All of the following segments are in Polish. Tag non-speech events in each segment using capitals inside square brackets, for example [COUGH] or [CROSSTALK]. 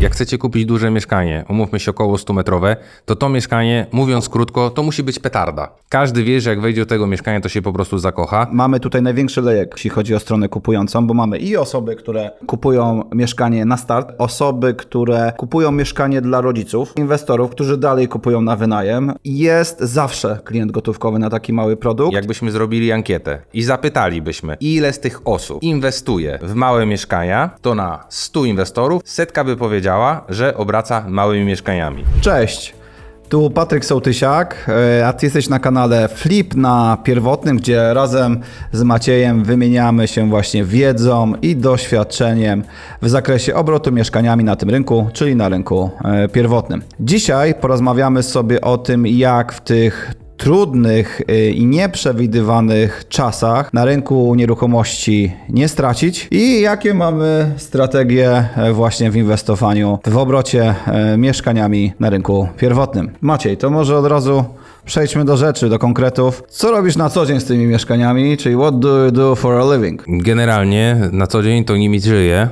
Jak chcecie kupić duże mieszkanie, umówmy się około 100 metrowe, to to mieszkanie, mówiąc krótko, to musi być petarda. Każdy wie, że jak wejdzie do tego mieszkania, to się po prostu zakocha. Mamy tutaj największy lejek, jeśli chodzi o stronę kupującą, bo mamy i osoby, które kupują mieszkanie na start, osoby, które kupują mieszkanie dla rodziców, inwestorów, którzy dalej kupują na wynajem. Jest zawsze klient gotówkowy na taki mały produkt. Jakbyśmy zrobili ankietę i zapytalibyśmy, ile z tych osób inwestuje w małe mieszkania, to na 100 inwestorów setka by powiedziała, że obraca małymi mieszkaniami. Cześć! Tu Patryk Sołtysiak, e, a ty jesteś na kanale Flip na pierwotnym, gdzie razem z Maciejem wymieniamy się właśnie wiedzą i doświadczeniem w zakresie obrotu mieszkaniami na tym rynku, czyli na rynku e, pierwotnym. Dzisiaj porozmawiamy sobie o tym, jak w tych trudnych y, i nieprzewidywanych czasach na rynku nieruchomości nie stracić i jakie mamy strategie e, właśnie w inwestowaniu w obrocie e, mieszkaniami na rynku pierwotnym. Maciej, to może od razu przejdźmy do rzeczy, do konkretów. Co robisz na co dzień z tymi mieszkaniami, czyli what do you do for a living? Generalnie na co dzień to nimi żyję,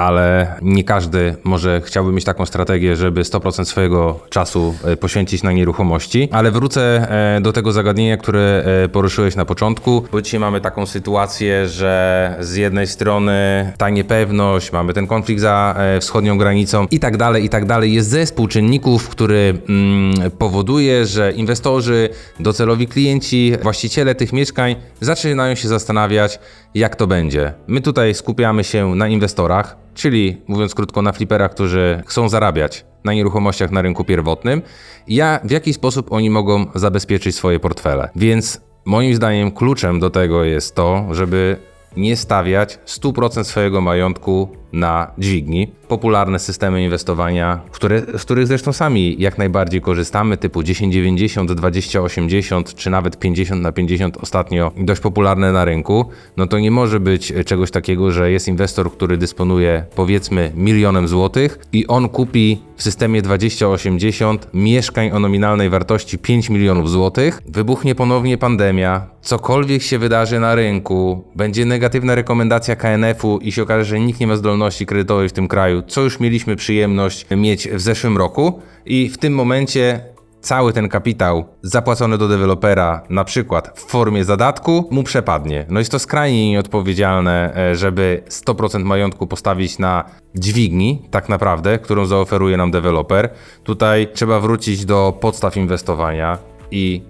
ale nie każdy może chciałby mieć taką strategię, żeby 100% swojego czasu e, poświęcić na nieruchomości. Ale wrócę e, do tego zagadnienia, które e, poruszyłeś na początku, bo dzisiaj mamy taką sytuację, że z jednej strony ta niepewność, mamy ten konflikt za wschodnią granicą i tak dalej, i tak dalej. Jest zespół czynników, który mm, powoduje, że inwestorzy, docelowi klienci, właściciele tych mieszkań zaczynają się zastanawiać, jak to będzie. My tutaj skupiamy się na inwestorach, czyli mówiąc krótko, na fliperach, którzy chcą zarabiać na nieruchomościach na rynku pierwotnym. Ja, w jaki sposób oni mogą zabezpieczyć swoje portfele. Więc moim zdaniem kluczem do tego jest to, żeby nie stawiać 100% swojego majątku na dźwigni. Popularne systemy inwestowania, które, z których zresztą sami jak najbardziej korzystamy, typu 1090, 2080 czy nawet 50 na 50 ostatnio dość popularne na rynku, no to nie może być czegoś takiego, że jest inwestor, który dysponuje powiedzmy milionem złotych i on kupi w systemie 2080 mieszkań o nominalnej wartości 5 milionów złotych, wybuchnie ponownie pandemia, cokolwiek się wydarzy na rynku, będzie negatywna rekomendacja KNF-u i się okaże, że nikt nie ma zdolności kredytowej w tym kraju, co już mieliśmy przyjemność mieć w zeszłym roku i w tym momencie cały ten kapitał zapłacony do dewelopera, na przykład w formie zadatku, mu przepadnie. No jest to skrajnie nieodpowiedzialne, e, żeby 100% majątku postawić na dźwigni, tak naprawdę, którą zaoferuje nam deweloper. Tutaj trzeba wrócić do podstaw inwestowania i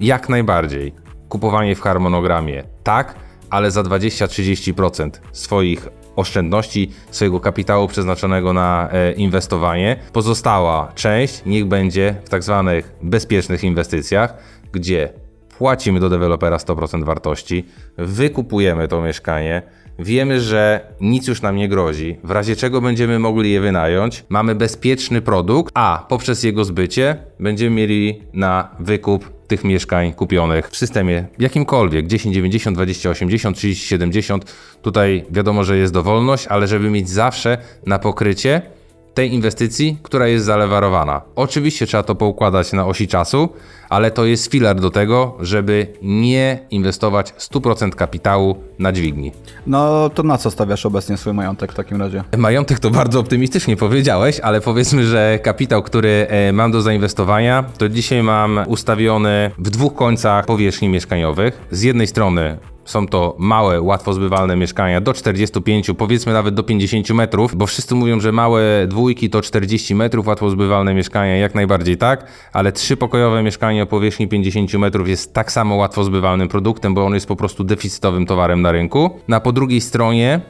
jak najbardziej kupowanie w harmonogramie, tak, ale za 20-30% swoich oszczędności, swojego kapitału przeznaczonego na e, inwestowanie. Pozostała część niech będzie w tak zwanych bezpiecznych inwestycjach, gdzie płacimy do dewelopera 100% wartości, wykupujemy to mieszkanie, wiemy, że nic już nam nie grozi, w razie czego będziemy mogli je wynająć, mamy bezpieczny produkt, a poprzez jego zbycie będziemy mieli na wykup tych mieszkań kupionych w systemie jakimkolwiek 1090, 2080, 3070. Tutaj wiadomo, że jest dowolność, ale żeby mieć zawsze na pokrycie tej inwestycji, która jest zalewarowana. Oczywiście trzeba to poukładać na osi czasu, ale to jest filar do tego, żeby nie inwestować 100% kapitału na dźwigni. No to na co stawiasz obecnie swój majątek w takim razie? Majątek to bardzo optymistycznie powiedziałeś, ale powiedzmy, że kapitał, który e, mam do zainwestowania, to dzisiaj mam ustawiony w dwóch końcach powierzchni mieszkaniowych. Z jednej strony są to małe, łatwo zbywalne mieszkania do 45, powiedzmy nawet do 50 metrów, bo wszyscy mówią, że małe dwójki to 40 metrów, łatwo zbywalne mieszkania, jak najbardziej tak, ale trzypokojowe mieszkanie o powierzchni 50 metrów jest tak samo łatwo zbywalnym produktem, bo on jest po prostu deficytowym towarem na rynku. Na po drugiej stronie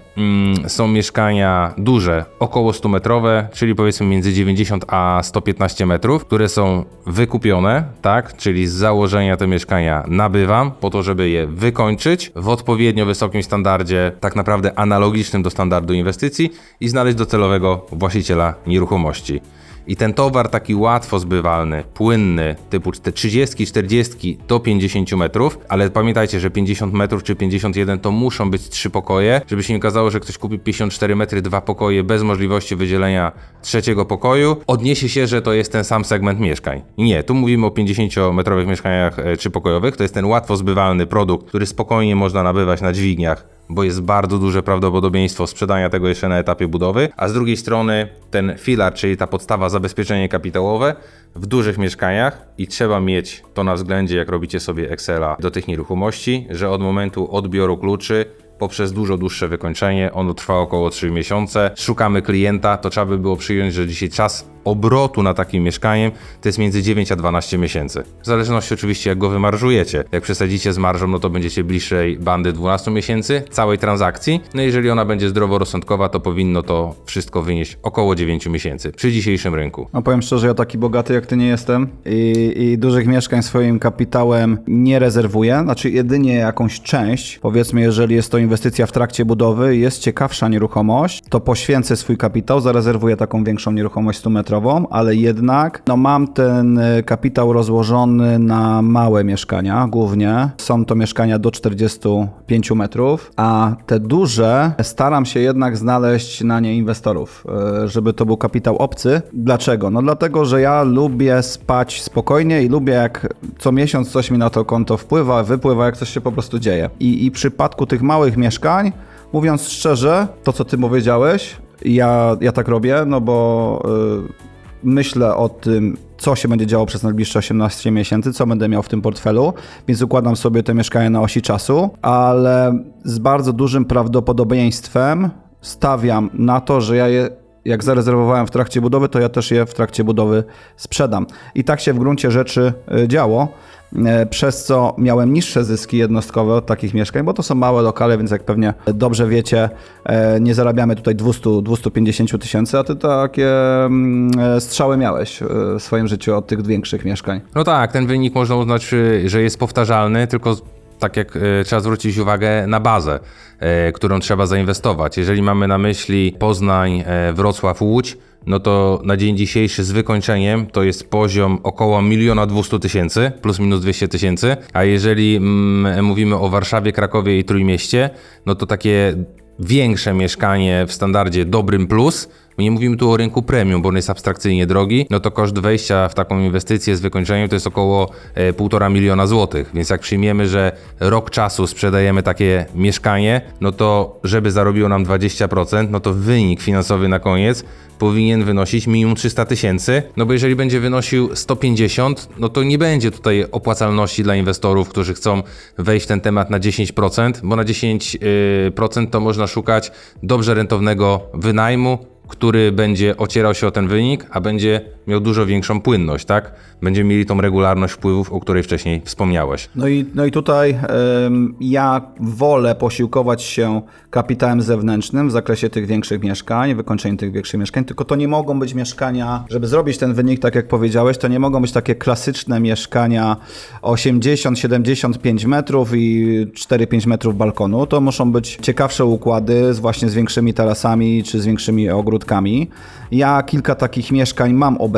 są mieszkania duże, około 100 metrowe, czyli powiedzmy między 90 a 115 metrów, które są wykupione, tak, czyli z założenia te mieszkania nabywam po to, żeby je wykończyć w odpowiednio wysokim standardzie, tak naprawdę analogicznym do standardu inwestycji i znaleźć docelowego właściciela nieruchomości. I ten towar taki łatwo zbywalny, płynny, typu te 30, 40 do 50 metrów, ale pamiętajcie, że 50 metrów czy 51 to muszą być trzy pokoje, żeby się nie okazało, że ktoś kupi 54 metry, dwa pokoje bez możliwości wydzielenia trzeciego pokoju, odniesie się, że to jest ten sam segment mieszkań. Nie, tu mówimy o 50-metrowych mieszkaniach e, trzypokojowych, to jest ten łatwo zbywalny produkt, który spokojnie można nabywać na dźwigniach bo jest bardzo duże prawdopodobieństwo sprzedania tego jeszcze na etapie budowy, a z drugiej strony ten filar, czyli ta podstawa zabezpieczenie kapitałowe w dużych mieszkaniach i trzeba mieć to na względzie, jak robicie sobie Excela do tych nieruchomości, że od momentu odbioru kluczy poprzez dużo dłuższe wykończenie. Ono trwa około 3 miesiące. Szukamy klienta, to trzeba by było przyjąć, że dzisiaj czas obrotu na takim mieszkaniem to jest między 9 a 12 miesięcy. W zależności oczywiście jak go wymarżujecie. Jak przesadzicie z marżą, no to będziecie bliżej bandy 12 miesięcy całej transakcji. No jeżeli ona będzie zdroworozsądkowa, to powinno to wszystko wynieść około 9 miesięcy przy dzisiejszym rynku. No powiem szczerze, ja taki bogaty jak ty nie jestem i, i dużych mieszkań swoim kapitałem nie rezerwuję, znaczy jedynie jakąś część. Powiedzmy, jeżeli jest to inwestycja w trakcie budowy, jest ciekawsza nieruchomość, to poświęcę swój kapitał, zarezerwuję taką większą nieruchomość 100-metrową, ale jednak no mam ten y, kapitał rozłożony na małe mieszkania głównie. Są to mieszkania do 45 metrów, a te duże staram się jednak znaleźć na nie inwestorów, y, żeby to był kapitał obcy. Dlaczego? No dlatego, że ja lubię spać spokojnie i lubię jak co miesiąc coś mi na to konto wpływa, wypływa, jak coś się po prostu dzieje. I, i w przypadku tych małych mieszkań, mówiąc szczerze, to co ty powiedziałeś, ja, ja tak robię, no bo y, myślę o tym, co się będzie działo przez najbliższe 18 miesięcy, co będę miał w tym portfelu, więc układam sobie te mieszkania na osi czasu, ale z bardzo dużym prawdopodobieństwem stawiam na to, że ja je jak zarezerwowałem w trakcie budowy, to ja też je w trakcie budowy sprzedam. I tak się w gruncie rzeczy y, działo, e, przez co miałem niższe zyski jednostkowe od takich mieszkań, bo to są małe lokale, więc jak pewnie dobrze wiecie, e, nie zarabiamy tutaj 200-250 tysięcy, a ty takie mm, e, strzały miałeś w swoim życiu od tych większych mieszkań. No tak, ten wynik można uznać, y, że jest powtarzalny, tylko tak jak y, trzeba zwrócić uwagę na bazę, y, którą trzeba zainwestować. Jeżeli mamy na myśli Poznań, y, Wrocław, Łódź, no to na dzień dzisiejszy z wykończeniem to jest poziom około 1 200 tysięcy, plus minus 200 tysięcy, a jeżeli mm, mówimy o Warszawie, Krakowie i Trójmieście, no to takie większe mieszkanie w standardzie dobrym plus, my nie mówimy tu o rynku premium, bo on jest abstrakcyjnie drogi, no to koszt wejścia w taką inwestycję z wykończeniem to jest około e, 1,5 miliona złotych. Więc jak przyjmiemy, że rok czasu sprzedajemy takie mieszkanie, no to żeby zarobiło nam 20%, no to wynik finansowy na koniec powinien wynosić minimum 300 tysięcy, no bo jeżeli będzie wynosił 150, no to nie będzie tutaj opłacalności dla inwestorów, którzy chcą wejść w ten temat na 10%, bo na 10% to można szukać dobrze rentownego wynajmu, który będzie ocierał się o ten wynik, a będzie miał dużo większą płynność, tak? Będziemy mieli tą regularność wpływów, o której wcześniej wspomniałeś. No i, no i tutaj ym, ja wolę posiłkować się kapitałem zewnętrznym w zakresie tych większych mieszkań, wykończeniu tych większych mieszkań, tylko to nie mogą być mieszkania, żeby zrobić ten wynik, tak jak powiedziałeś, to nie mogą być takie klasyczne mieszkania 80-75 metrów i 4-5 metrów balkonu. To muszą być ciekawsze układy z właśnie z większymi tarasami czy z większymi ogródkami. Ja kilka takich mieszkań mam obecnie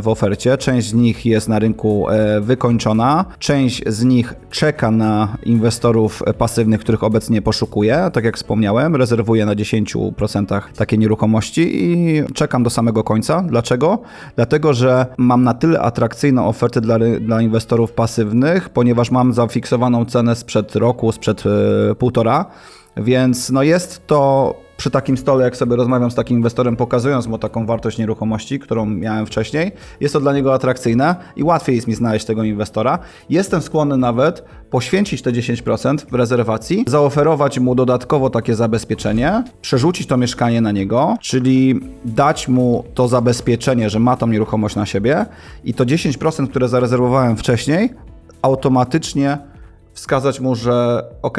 w ofercie. Część z nich jest na rynku e, wykończona, część z nich czeka na inwestorów pasywnych, których obecnie poszukuję. Tak jak wspomniałem, rezerwuję na 10% takie nieruchomości i czekam do samego końca. Dlaczego? Dlatego, że mam na tyle atrakcyjną ofertę dla, dla inwestorów pasywnych, ponieważ mam zafiksowaną cenę sprzed roku, sprzed e, półtora. Więc no jest to przy takim stole, jak sobie rozmawiam z takim inwestorem, pokazując mu taką wartość nieruchomości, którą miałem wcześniej, jest to dla niego atrakcyjne i łatwiej jest mi znaleźć tego inwestora. Jestem skłonny nawet poświęcić te 10% w rezerwacji, zaoferować mu dodatkowo takie zabezpieczenie, przerzucić to mieszkanie na niego, czyli dać mu to zabezpieczenie, że ma tą nieruchomość na siebie i to 10%, które zarezerwowałem wcześniej, automatycznie wskazać mu, że ok,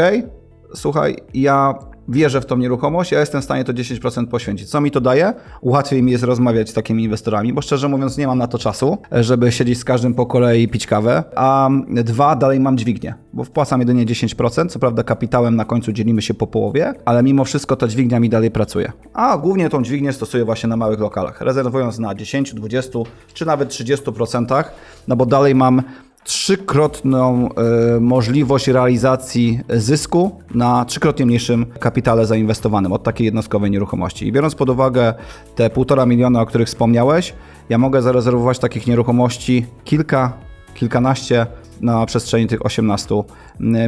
słuchaj, ja wierzę w tą nieruchomość, ja jestem w stanie to 10% poświęcić. Co mi to daje? Łatwiej mi jest rozmawiać z takimi inwestorami, bo szczerze mówiąc nie mam na to czasu, żeby siedzieć z każdym po kolei i pić kawę. A dwa, dalej mam dźwignię, bo wpłacam jedynie 10%, co prawda kapitałem na końcu dzielimy się po połowie, ale mimo wszystko ta dźwignia mi dalej pracuje. A głównie tą dźwignię stosuję właśnie na małych lokalach, rezerwując na 10, 20 czy nawet 30%, no bo dalej mam trzykrotną e, możliwość realizacji zysku na trzykrotnie mniejszym kapitale zainwestowanym od takiej jednostkowej nieruchomości. I biorąc pod uwagę te półtora miliona, o których wspomniałeś, ja mogę zarezerwować takich nieruchomości kilka, kilkanaście na przestrzeni tych 18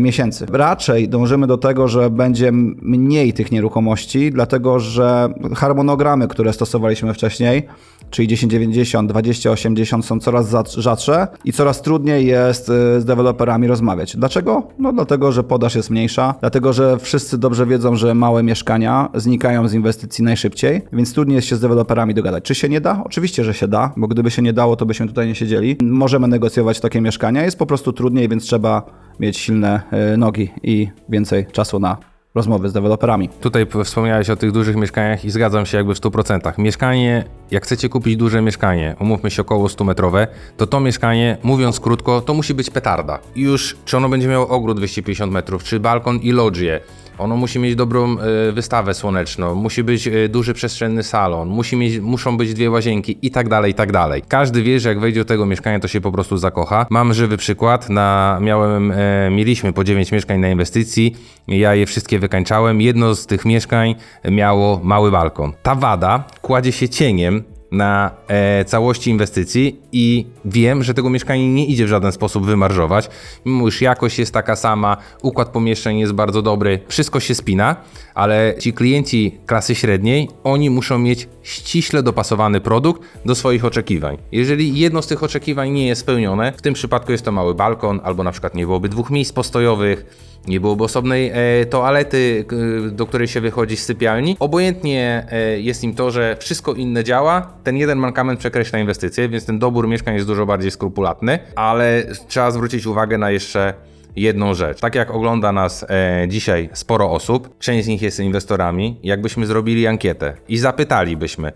miesięcy. Raczej dążymy do tego, że będzie mniej tych nieruchomości, dlatego że harmonogramy, które stosowaliśmy wcześniej, czyli 1090, 2080 są coraz za- rzadsze i coraz trudniej jest y, z deweloperami rozmawiać. Dlaczego? No dlatego, że podaż jest mniejsza, dlatego, że wszyscy dobrze wiedzą, że małe mieszkania znikają z inwestycji najszybciej, więc trudniej jest się z deweloperami dogadać. Czy się nie da? Oczywiście, że się da, bo gdyby się nie dało, to byśmy tutaj nie siedzieli. Możemy negocjować takie mieszkania, jest po prostu trudniej, więc trzeba mieć silne y, nogi i więcej czasu na rozmowy z deweloperami. Tutaj wspomniałeś o tych dużych mieszkaniach i zgadzam się jakby w 100%. Mieszkanie, jak chcecie kupić duże mieszkanie, umówmy się około 100 metrowe, to to mieszkanie, mówiąc krótko, to musi być petarda. Już czy ono będzie miało ogród 250 metrów, czy balkon i lodżię, ono musi mieć dobrą e, wystawę słoneczną, musi być e, duży przestrzenny salon, musi mieć, muszą być dwie łazienki i tak dalej, i tak dalej. Każdy wie, że jak wejdzie do tego mieszkania, to się po prostu zakocha. Mam żywy przykład, na, miałem, e, mieliśmy po 9 mieszkań na inwestycji, ja je wszystkie wykańczałem. Jedno z tych mieszkań miało mały balkon. Ta wada kładzie się cieniem na e, całości inwestycji i wiem, że tego mieszkania nie idzie w żaden sposób wymarżować, mimo iż jakość jest taka sama, układ pomieszczeń jest bardzo dobry, wszystko się spina, ale ci klienci klasy średniej, oni muszą mieć ściśle dopasowany produkt do swoich oczekiwań. Jeżeli jedno z tych oczekiwań nie jest spełnione, w tym przypadku jest to mały balkon, albo na przykład nie byłoby dwóch miejsc postojowych, nie byłoby osobnej e, toalety, do której się wychodzi z sypialni. Obojętnie e, jest im to, że wszystko inne działa, ten jeden mankament przekreśla inwestycje, więc ten dobór mieszkań jest dużo bardziej skrupulatny, ale trzeba zwrócić uwagę na jeszcze jedną rzecz. Tak jak ogląda nas e, dzisiaj sporo osób, część z nich jest inwestorami, jakbyśmy zrobili ankietę i zapytalibyśmy,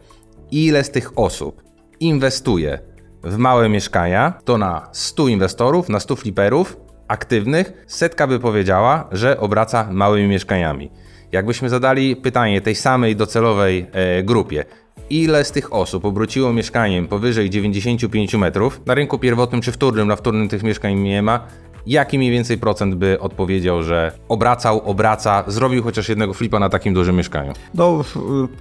ile z tych osób inwestuje w małe mieszkania, to na 100 inwestorów, na 100 fliperów aktywnych, setka by powiedziała, że obraca małymi mieszkaniami. Jakbyśmy zadali pytanie tej samej docelowej e, grupie, ile z tych osób obróciło mieszkaniem powyżej 95 metrów, na rynku pierwotnym czy wtórnym, na wtórnym tych mieszkań nie ma, jaki mniej więcej procent by odpowiedział, że obracał, obraca, zrobił chociaż jednego flipa na takim dużym mieszkaniu? No,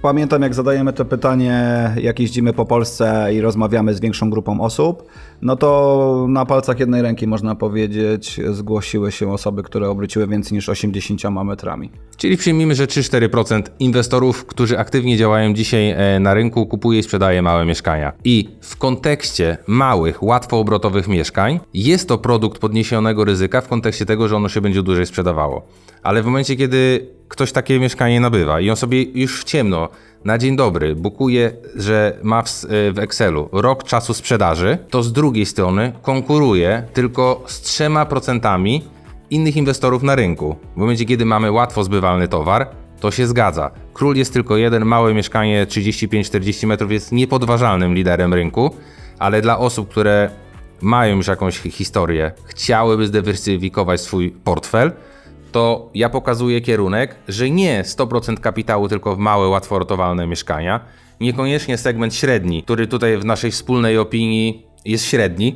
pamiętam jak zadajemy to pytanie, jak jeździmy po Polsce i rozmawiamy z większą grupą osób, no to na palcach jednej ręki można powiedzieć, zgłosiły się osoby, które obróciły więcej niż 80 metrami. Czyli przyjmijmy, że 3-4% inwestorów, którzy aktywnie działają dzisiaj e, na rynku, kupuje i sprzedaje małe mieszkania. I w kontekście małych, łatwoobrotowych mieszkań jest to produkt podniesionego ryzyka w kontekście tego, że ono się będzie dłużej sprzedawało. Ale w momencie, kiedy ktoś takie mieszkanie nabywa i on sobie już w ciemno na dzień dobry bukuje, że ma w, e, w Excelu rok czasu sprzedaży, to z drugiej strony konkuruje tylko z 3% innych inwestorów na rynku. W momencie, kiedy mamy łatwo zbywalny towar, to się zgadza. Król jest tylko jeden, małe mieszkanie 35-40 metrów jest niepodważalnym liderem rynku, ale dla osób, które mają już jakąś hi- historię, chciałyby zdywersyfikować swój portfel, to ja pokazuję kierunek, że nie 100% kapitału tylko w małe, łatwo rotowalne mieszkania, niekoniecznie segment średni, który tutaj w naszej wspólnej opinii jest średni.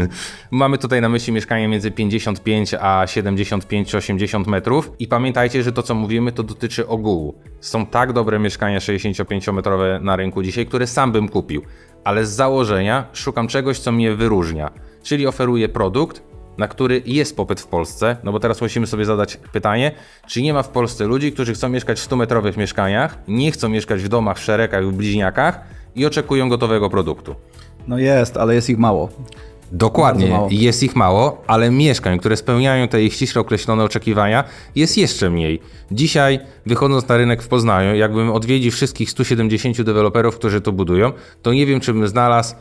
[LAUGHS] Mamy tutaj na myśli mieszkanie między 55 a 75 czy 80 metrów i pamiętajcie, że to co mówimy to dotyczy ogółu. Są tak dobre mieszkania 65-metrowe na rynku dzisiaj, które sam bym kupił, ale z założenia szukam czegoś, co mnie wyróżnia, czyli oferuję produkt, na który jest popyt w Polsce, no bo teraz musimy sobie zadać pytanie, czy nie ma w Polsce ludzi, którzy chcą mieszkać w 100-metrowych mieszkaniach, nie chcą mieszkać w domach, w szeregach, w bliźniakach i oczekują gotowego produktu. No jest, ale jest ich mało. Dokładnie, jest ich mało, ale mieszkań, które spełniają te ich ściśle określone oczekiwania, jest jeszcze mniej. Dzisiaj, wychodząc na rynek w Poznaniu, jakbym odwiedził wszystkich 170 deweloperów, którzy to budują, to nie wiem, czy bym znalazł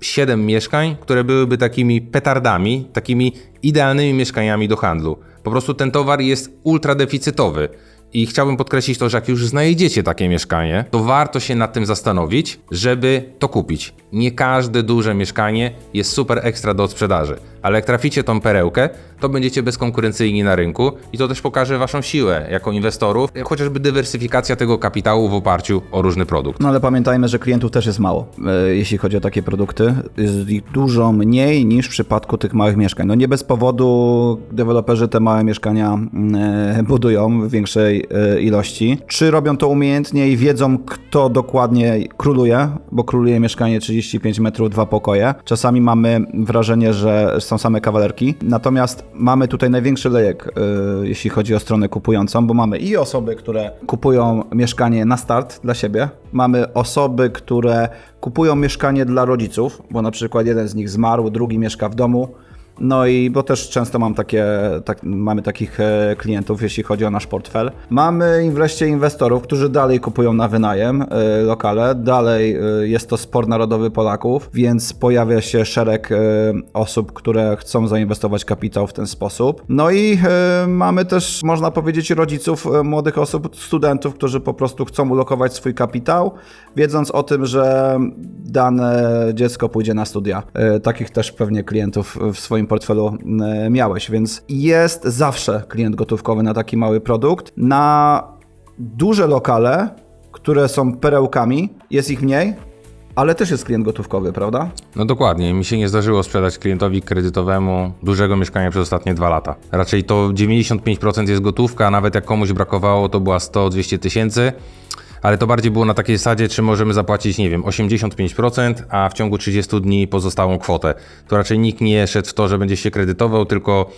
7 mieszkań, które byłyby takimi petardami, takimi idealnymi mieszkaniami do handlu. Po prostu ten towar jest ultra deficytowy. I chciałbym podkreślić to, że jak już znajdziecie takie mieszkanie, to warto się nad tym zastanowić, żeby to kupić. Nie każde duże mieszkanie jest super ekstra do sprzedaży, ale jak traficie tą perełkę, to będziecie bezkonkurencyjni na rynku i to też pokaże waszą siłę jako inwestorów, chociażby dywersyfikacja tego kapitału w oparciu o różny produkt. No ale pamiętajmy, że klientów też jest mało, e, jeśli chodzi o takie produkty. Jest ich dużo mniej niż w przypadku tych małych mieszkań. No nie bez powodu deweloperzy te małe mieszkania e, budują w większej e, ilości. Czy robią to umiejętnie i wiedzą, kto dokładnie króluje, bo króluje mieszkanie 35 metrów, dwa pokoje. Czasami mamy wrażenie, że są same kawalerki. Natomiast mamy tutaj największy lejek, y, jeśli chodzi o stronę kupującą, bo mamy i osoby, które kupują mieszkanie na start dla siebie, mamy osoby, które kupują mieszkanie dla rodziców, bo na przykład jeden z nich zmarł, drugi mieszka w domu. No i bo też często mam takie, tak, mamy takich e, klientów, jeśli chodzi o nasz portfel. Mamy wreszcie inwestorów, którzy dalej kupują na wynajem e, lokale. Dalej e, jest to sport narodowy Polaków, więc pojawia się szereg osób, które chcą zainwestować kapitał w ten sposób. No i mamy też, można powiedzieć, rodziców młodych osób, studentów, którzy po prostu chcą ulokować swój kapitał, wiedząc o tym, że dane dziecko pójdzie na studia. Takich też pewnie klientów w swoim portfelu e, miałeś, więc jest zawsze klient gotówkowy na taki mały produkt. Na duże lokale, które są perełkami, jest ich mniej, ale też jest klient gotówkowy, prawda? No dokładnie, mi się nie zdarzyło sprzedać klientowi kredytowemu dużego mieszkania przez ostatnie dwa lata. Raczej to 95% jest gotówka, a nawet jak komuś brakowało, to była 100-200 tysięcy. Ale to bardziej było na takiej zasadzie, czy możemy zapłacić, nie wiem, 85%, a w ciągu 30 dni pozostałą kwotę. To raczej nikt nie szedł w to, że będzie się kredytował, tylko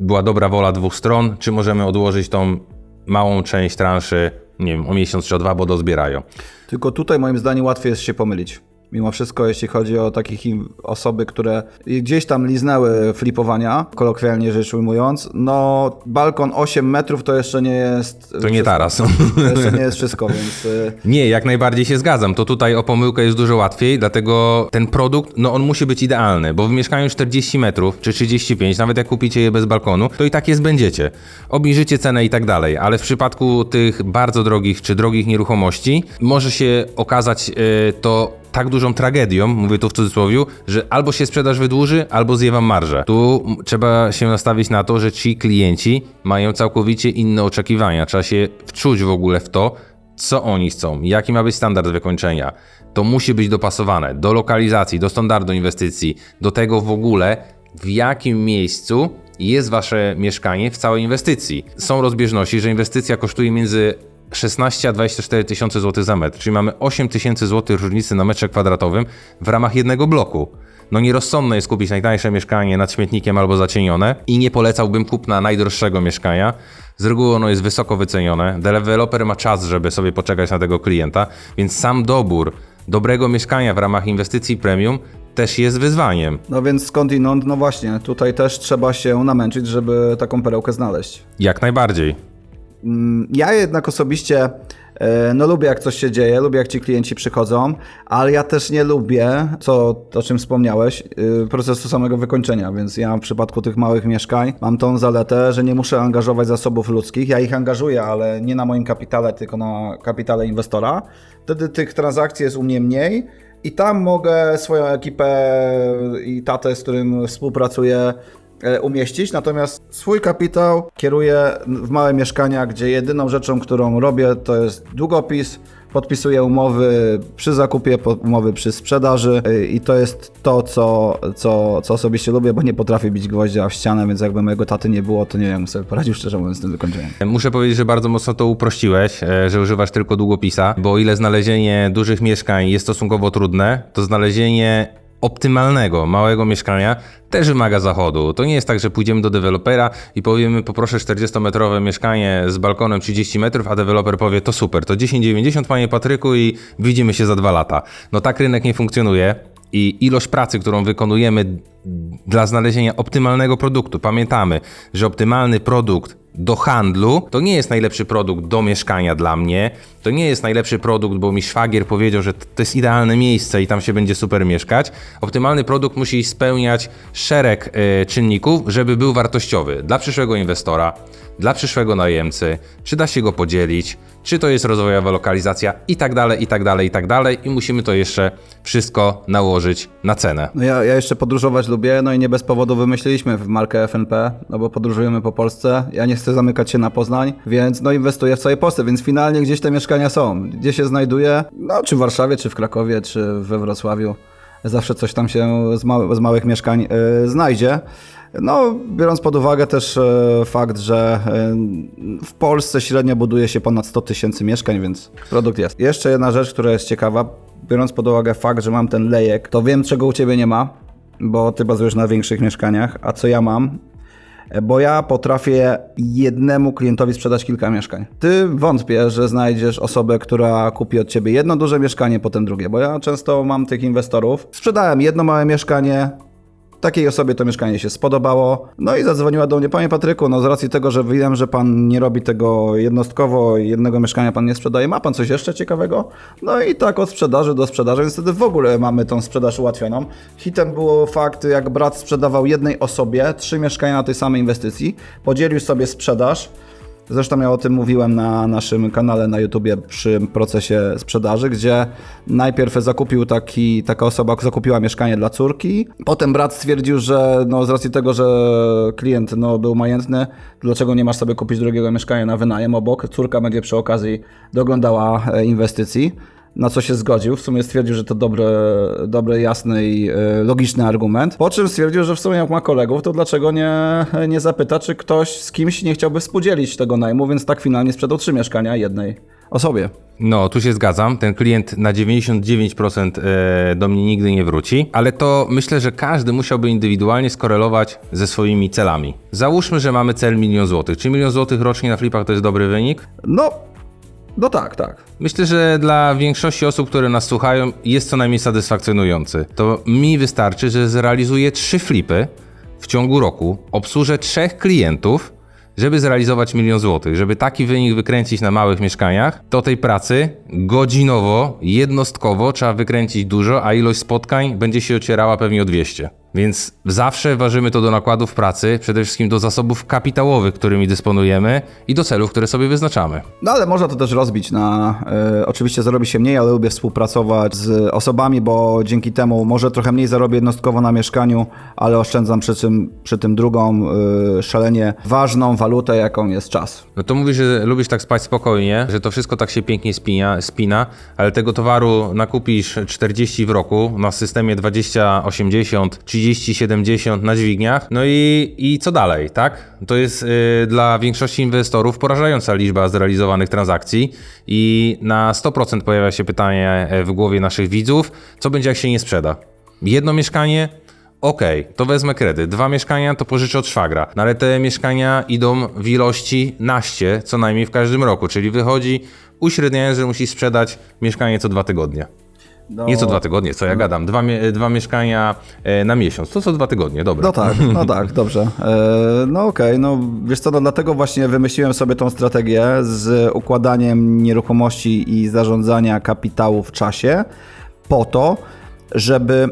była dobra wola dwóch stron, czy możemy odłożyć tą małą część transzy, nie wiem, o miesiąc czy o dwa, bo dozbierają. Tylko tutaj moim zdaniem łatwiej jest się pomylić. Mimo wszystko, jeśli chodzi o takich osoby, które gdzieś tam liznęły flipowania, kolokwialnie rzecz ujmując, no balkon 8 metrów to jeszcze nie jest. To nie taras. To jeszcze nie jest wszystko, więc. y, [LAUGHS] Nie, jak najbardziej się zgadzam. To tutaj o pomyłkę jest dużo łatwiej, dlatego ten produkt, no on musi być idealny, bo w mieszkaniu 40 metrów czy 35, nawet jak kupicie je bez balkonu, to i tak je zbędziecie. Obniżycie cenę i tak dalej, ale w przypadku tych bardzo drogich czy drogich nieruchomości może się okazać y, to tak dużą tragedią, mówię tu w cudzysłowie, że albo się sprzedaż wydłuży, albo zje wam marżę. Tu trzeba się nastawić na to, że ci klienci mają całkowicie inne oczekiwania. Trzeba się wczuć w ogóle w to, co oni chcą, jaki ma być standard wykończenia. To musi być dopasowane do lokalizacji, do standardu inwestycji, do tego w ogóle, w jakim miejscu jest wasze mieszkanie w całej inwestycji. Są rozbieżności, że inwestycja kosztuje między 16 a 24 tysiące złotych za metr, czyli mamy 8 tysięcy złotych różnicy na metrze kwadratowym w ramach jednego bloku. No nierozsądne jest kupić najtańsze mieszkanie nad śmietnikiem albo zacienione i nie polecałbym kupna najdroższego mieszkania. Z reguły ono jest wysoko wycenione. Deweloper ma czas, żeby sobie poczekać na tego klienta, więc sam dobór dobrego mieszkania w ramach inwestycji premium też jest wyzwaniem. No więc skądinąd, no właśnie, tutaj też trzeba się namęczyć, żeby taką perełkę znaleźć. Jak najbardziej. Mm, Ja jednak osobiście e, no lubię jak coś się dzieje, lubię jak ci klienci przychodzą, ale ja też nie lubię, co, o czym wspomniałeś, y, procesu samego wykończenia, więc ja w przypadku tych małych mieszkań mam tą zaletę, że nie muszę angażować zasobów ludzkich, ja ich angażuję, ale nie na moim kapitale, tylko na kapitale inwestora. Wtedy tych transakcji jest u mnie mniej i tam mogę swoją ekipę i tatę, z którym współpracuję, e, umieścić, natomiast swój kapitał kieruję w małe mieszkania, gdzie jedyną rzeczą, którą robię, to jest długopis, podpisuję umowy przy zakupie, umowy przy sprzedaży e, i to jest to, co, co, co osobiście lubię, bo nie potrafię bić gwoździa w ścianę, więc jakby mojego taty nie było, to nie wiem, sobie poradził szczerze mówiąc z tym wykończeniem. Muszę powiedzieć, że bardzo mocno to uprościłeś, e, że używasz tylko długopisa, bo o ile znalezienie dużych mieszkań jest stosunkowo trudne, to znalezienie optymalnego, małego mieszkania też wymaga zachodu. To nie jest tak, że pójdziemy do dewelopera i powiemy poproszę 40-metrowe mieszkanie z balkonem 30 metrów, a deweloper powie to super, to 10,90 panie Patryku i widzimy się za dwa lata. No tak rynek nie funkcjonuje i ilość pracy, którą wykonujemy dla znalezienia optymalnego produktu. Pamiętamy, że optymalny produkt do handlu to nie jest najlepszy produkt do mieszkania dla mnie. To nie jest najlepszy produkt, bo mi szwagier powiedział, że to jest idealne miejsce i tam się będzie super mieszkać. Optymalny produkt musi spełniać szereg e, czynników, żeby był wartościowy dla przyszłego inwestora, dla przyszłego najemcy, czy da się go podzielić, czy to jest rozwojowa lokalizacja i tak dalej, i tak dalej, i tak dalej. I musimy to jeszcze wszystko nałożyć na cenę. No ja, ja jeszcze podróżować lubię, no i nie bez powodu wymyśliliśmy w markę FNP, no bo podróżujemy po Polsce. Ja nie chcę zamykać się na Poznań, więc no inwestuję w całej Polsce, więc finalnie gdzieś te mieszkania są. Gdzie się znajduje? No czy w Warszawie, czy w Krakowie, czy we Wrocławiu. Zawsze coś tam się z, mał- z małych mieszkań y, znajdzie. No, biorąc pod uwagę też e, fakt, że e, w Polsce średnio buduje się ponad 100 tysięcy mieszkań, więc produkt jest. Jeszcze jedna rzecz, która jest ciekawa, biorąc pod uwagę fakt, że mam ten lejek, to wiem, czego u Ciebie nie ma. bo ty bazujesz na większych mieszkaniach, a co ja mam? Bo ja potrafię jednemu klientowi sprzedać kilka mieszkań. Ty wątpię, że znajdziesz osobę, która kupi od ciebie jedno duże mieszkanie, potem drugie, bo ja często mam tych inwestorów. Sprzedałem jedno małe mieszkanie, Takiej osobie to mieszkanie się spodobało. No i zadzwoniła do mnie, panie Patryku, no z racji tego, że wiem, że pan nie robi tego jednostkowo jednego mieszkania pan nie sprzedaje, ma pan coś jeszcze ciekawego? No i tak od sprzedaży do sprzedaży, więc wtedy w ogóle mamy tą sprzedaż ułatwioną. Hitem było fakt, jak brat sprzedawał jednej osobie trzy mieszkania na tej samej inwestycji, podzielił sobie sprzedaż, Zresztą ja o tym mówiłem na naszym kanale na YouTubie przy procesie sprzedaży, gdzie najpierw zakupił taki, taka osoba zakupiła mieszkanie dla córki, potem brat stwierdził, że no, z racji tego, że klient no, był majętny, dlaczego nie masz sobie kupić drugiego mieszkania na wynajem obok, córka będzie przy okazji doglądała e, inwestycji na co się zgodził. W sumie stwierdził, że to dobry, dobry jasny i y, logiczny argument. Po czym stwierdził, że w sumie jak ma kolegów, to dlaczego nie, nie zapyta, czy ktoś z kimś nie chciałby współdzielić tego najmu, więc tak finalnie sprzedał trzy mieszkania jednej osobie. No, tu się zgadzam. Ten klient na 99% e, do mnie nigdy nie wróci, ale to myślę, że każdy musiałby indywidualnie skorelować ze swoimi celami. Załóżmy, że mamy cel milion złotych. Czy milion złotych rocznie na flipach to jest dobry wynik? No, no tak, tak. Myślę, że dla większości osób, które nas słuchają, jest co najmniej satysfakcjonujący. To mi wystarczy, że zrealizuję trzy flipy w ciągu roku, obsłużę trzech klientów, żeby zrealizować milion złotych. Żeby taki wynik wykręcić na małych mieszkaniach, to tej pracy godzinowo, jednostkowo trzeba wykręcić dużo, a ilość spotkań będzie się ocierała pewnie o 200. Więc zawsze ważymy to do nakładów pracy, przede wszystkim do zasobów kapitałowych, którymi dysponujemy i do celów, które sobie wyznaczamy. No ale można to też rozbić na. Y, oczywiście zarobi się mniej, ale lubię współpracować z osobami, bo dzięki temu może trochę mniej zarobię jednostkowo na mieszkaniu, ale oszczędzam przy tym, przy tym drugą y, szalenie ważną walutę, jaką jest czas. No to mówisz, że lubisz tak spać spokojnie, że to wszystko tak się pięknie spina, spina ale tego towaru nakupisz 40 w roku na systemie 20-80, 30-70 na dźwigniach. No i, i co dalej, tak? To jest y, dla większości inwestorów porażająca liczba zrealizowanych transakcji i na 100% pojawia się pytanie e, w głowie naszych widzów, co będzie jak się nie sprzeda? Jedno mieszkanie, Okej, to wezmę kredyt. Dwa mieszkania to pożyczę od szwagra. No ale te mieszkania idą w ilości naście co najmniej w każdym roku, czyli wychodzi uśredniając, że musi sprzedać mieszkanie co dwa tygodnie. No, Nie co dwa tygodnie, co ja gadam. Dwa, mie- dwa mieszkania e, na miesiąc. To co dwa tygodnie, dobra. No tak, no tak, [LAUGHS] dobrze. E, no okej, no wiesz co, no dlatego właśnie wymyśliłem sobie tą strategię z układaniem nieruchomości i zarządzania kapitału w czasie po to, żeby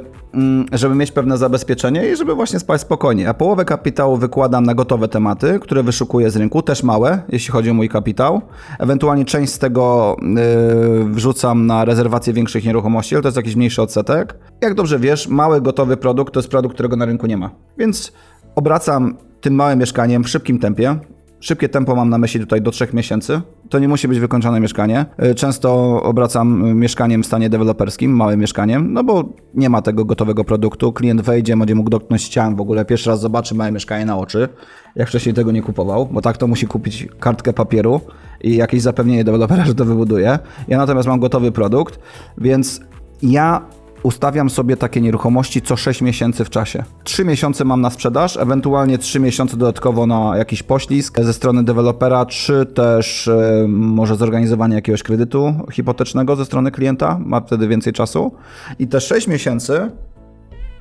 żeby mieć pewne zabezpieczenie i żeby właśnie spać spokojnie. A połowę kapitału wykładam na gotowe tematy, które wyszukuję z rynku, też małe, jeśli chodzi o mój kapitał. Ewentualnie część z tego yy, wrzucam na rezerwację większych nieruchomości, ale to jest jakiś mniejszy odsetek. Jak dobrze wiesz, mały gotowy produkt to jest produkt, którego na rynku nie ma. Więc obracam tym małym mieszkaniem w szybkim tempie. Szybkie tempo mam na myśli tutaj do 3 miesięcy. To nie musi być wykończone mieszkanie. Y, Często obracam y, mieszkaniem w stanie deweloperskim, małym mieszkaniem, no bo nie ma tego gotowego produktu. Klient wejdzie, będzie mógł dotknąć ścian, w ogóle pierwszy raz zobaczy małe mieszkanie na oczy, jak wcześniej tego nie kupował, bo tak to musi kupić kartkę papieru i jakieś zapewnienie dewelopera, że to wybuduje. Ja natomiast mam gotowy produkt, więc ja ustawiam sobie takie nieruchomości co 6 miesięcy w czasie. 3 miesiące mam na sprzedaż, ewentualnie 3 miesiące dodatkowo na jakiś poślizg ze strony dewelopera, czy też e, może zorganizowanie jakiegoś kredytu hipotecznego ze strony klienta, ma wtedy więcej czasu. I te 6 miesięcy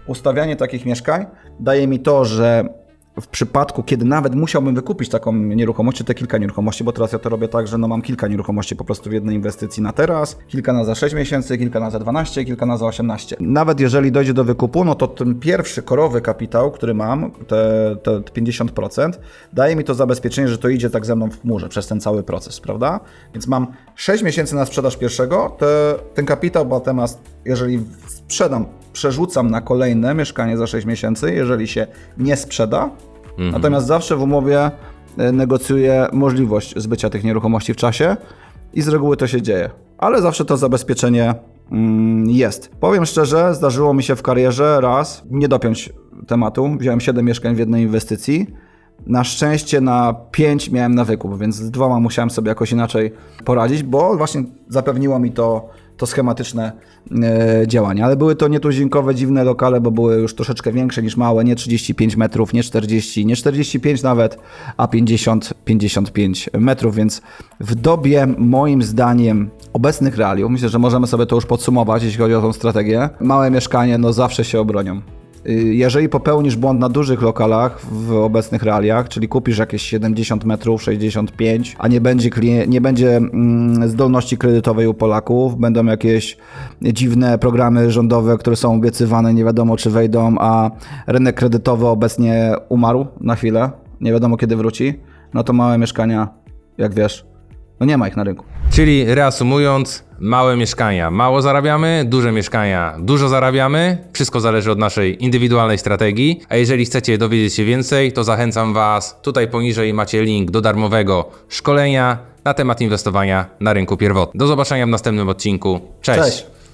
ustawianie takich mieszkań daje mi to, że w przypadku, kiedy nawet musiałbym wykupić taką nieruchomość, czy te kilka nieruchomości, bo teraz ja to robię tak, że no mam kilka nieruchomości po prostu w jednej inwestycji na teraz, kilka na za 6 miesięcy, kilka na za 12, kilka na za 18. Nawet jeżeli dojdzie do wykupu, no to ten pierwszy korowy kapitał, który mam, te, te 50%, daje mi to zabezpieczenie, że to idzie tak ze mną w chmurze przez ten cały proces, prawda? Więc mam 6 miesięcy na sprzedaż pierwszego, te, ten kapitał, natomiast jeżeli sprzedam, przerzucam na kolejne mieszkanie za 6 miesięcy, jeżeli się nie sprzeda, Natomiast zawsze w umowie e, negocjuję możliwość zbycia tych nieruchomości w czasie i z reguły to się dzieje. Ale zawsze to zabezpieczenie mm, jest. Powiem szczerze, zdarzyło mi się w karierze raz nie dopiąć tematu. Wziąłem 7 mieszkań w jednej inwestycji. Na szczęście na 5 miałem na wykup, więc z dwoma musiałem sobie jakoś inaczej poradzić, bo właśnie zapewniło mi to, to schematyczne e. Ale były to nietuzinkowe, dziwne lokale, bo były już troszeczkę większe niż małe, nie 35 metrów, nie 40, nie 45 nawet, a 50-55 metrów, więc w dobie moim zdaniem obecnych realiów, myślę, że możemy sobie to już podsumować, jeśli chodzi o tą strategię, małe mieszkanie no zawsze się obronią. Y, Jeżeli popełnisz błąd na dużych lokalach w obecnych realiach, czyli kupisz jakieś 70 metrów, 65, a nie będzie, nie będzie mm, zdolności kredytowej u Polaków, będą jakieś dziwne programy rządowe, które są obiecywane, nie wiadomo czy wejdą, a rynek kredytowy obecnie umarł na chwilę, nie wiadomo kiedy wróci, no to małe mieszkania, jak wiesz, no nie ma ich na rynku. Czyli reasumując, małe mieszkania mało zarabiamy, duże mieszkania dużo zarabiamy. Wszystko zależy od naszej indywidualnej strategii. A jeżeli chcecie dowiedzieć się więcej, to zachęcam Was. Tutaj poniżej macie link do darmowego szkolenia na temat inwestowania na rynku pierwotnym. Do zobaczenia w następnym odcinku. Cześć. Cześć.